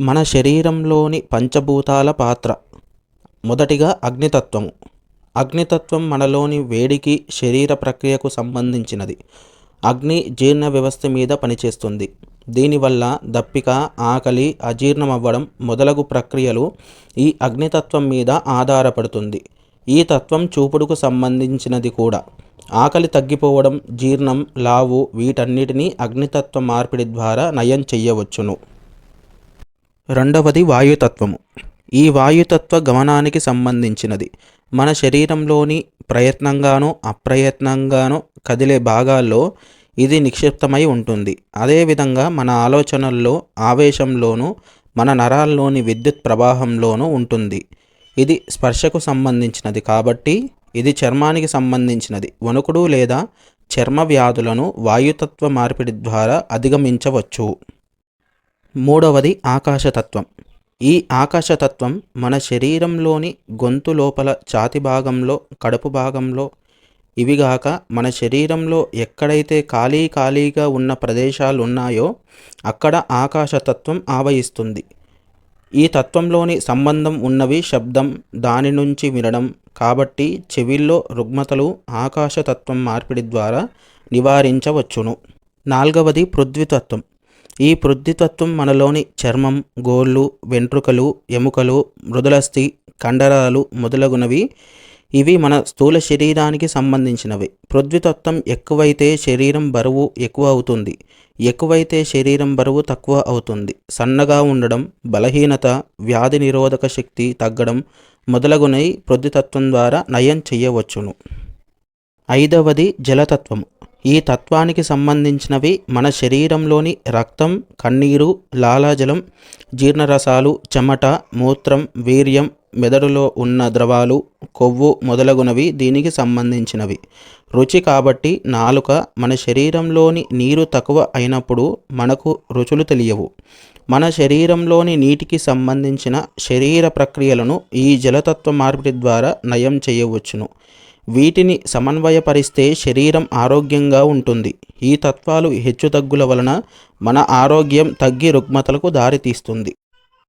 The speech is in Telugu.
మన శరీరంలోని పంచభూతాల పాత్ర. మొదటిగా అగ్నితత్వము. అగ్నితత్వం మనలోని వేడికి శరీర ప్రక్రియకు సంబంధించినది. అగ్ని జీర్ణ వ్యవస్థ మీద పనిచేస్తుంది. దీనివల్ల దప్పిక ఆకలి అజీర్ణం అవ్వడం మొదలగు ప్రక్రియలు ఈ అగ్నితత్వం మీద ఆధారపడుతుంది. ఈ తత్వం చూపుడుకు సంబంధించినది కూడా. ఆకలి తగ్గిపోవడం జీర్ణం లావు వీటన్నిటినీ అగ్నితత్వ మార్పిడి ద్వారా నయం చెయ్యవచ్చును. రెండవది వాయుతత్వము. ఈ వాయుతత్వ గమనానికి సంబంధించినది. మన శరీరంలోని ప్రయత్నంగానో అప్రయత్నంగానో కదిలే భాగాల్లో ఇది నిక్షిప్తమై ఉంటుంది. అదేవిధంగా మన ఆలోచనల్లో ఆవేశంలోనూ మన నరాల్లోని విద్యుత్ ప్రవాహంలోనూ ఉంటుంది. ఇది స్పర్శకు సంబంధించినది కాబట్టి ఇది చర్మానికి సంబంధించినది. వణుకుడు లేదా చర్మ వ్యాధులను వాయుతత్వ మార్పిడి ద్వారా అధిగమించవచ్చు. మూడవది ఆకాశతత్వం. ఈ ఆకాశతత్వం మన శరీరంలోని గొంతు లోపల ఛాతి భాగంలో కడుపు భాగంలో ఇవిగాక మన శరీరంలో ఎక్కడైతే ఖాళీ ఖాళీగా ఉన్న ప్రదేశాలు ఉన్నాయో అక్కడ ఆకాశతత్వం ఆవహిస్తుంది. ఈ తత్వంలోని సంబంధం ఉన్నవి శబ్దం దాని నుంచి వినడం కాబట్టి చెవిల్లో రుగ్మతలు ఆకాశతత్వం మార్పిడి ద్వారా నివారించవచ్చును. నాల్గవది పృథ్వీతత్వం. ఈ పృథ్వీతత్వం మనలోని చర్మం గోళ్ళు వెంట్రుకలు ఎముకలు మృదులస్థి కండరాలు మొదలగునవి. ఇవి మన స్థూల శరీరానికి సంబంధించినవి. పృథ్వీతత్వం ఎక్కువైతే శరీరం బరువు ఎక్కువ అవుతుంది. ఎక్కువైతే శరీరం బరువు తక్కువ అవుతుంది. సన్నగా ఉండడం బలహీనత వ్యాధి నిరోధక శక్తి తగ్గడం మొదలగునవి పృథ్వీతత్వం ద్వారా నయం చేయవచ్చును. ఐదవది జలతత్వము. ఈ తత్వానికి సంబంధించినవి మన శరీరంలోని రక్తం కన్నీరు లాలాజలం జీర్ణరసాలు చెమట మూత్రం వీర్యం మెదడులో ఉన్న ద్రవాలు కొవ్వు మొదలగునవి దీనికి సంబంధించినవి. రుచి కాబట్టి నాలుక మన శరీరంలోని నీరు తక్కువ అయినప్పుడు మనకు రుచులు తెలియవు. మన శరీరంలోని నీటికి సంబంధించిన శరీర ప్రక్రియలను ఈ జలతత్వ మార్పిడి ద్వారా నయం చేయవచ్చును. వీటిని సమన్వయపరిస్తే శరీరం ఆరోగ్యంగా ఉంటుంది. ఈ తత్వాలు హెచ్చుతగ్గుల వలన మన ఆరోగ్యం తగ్గి రుగ్మతలకు దారితీస్తుంది.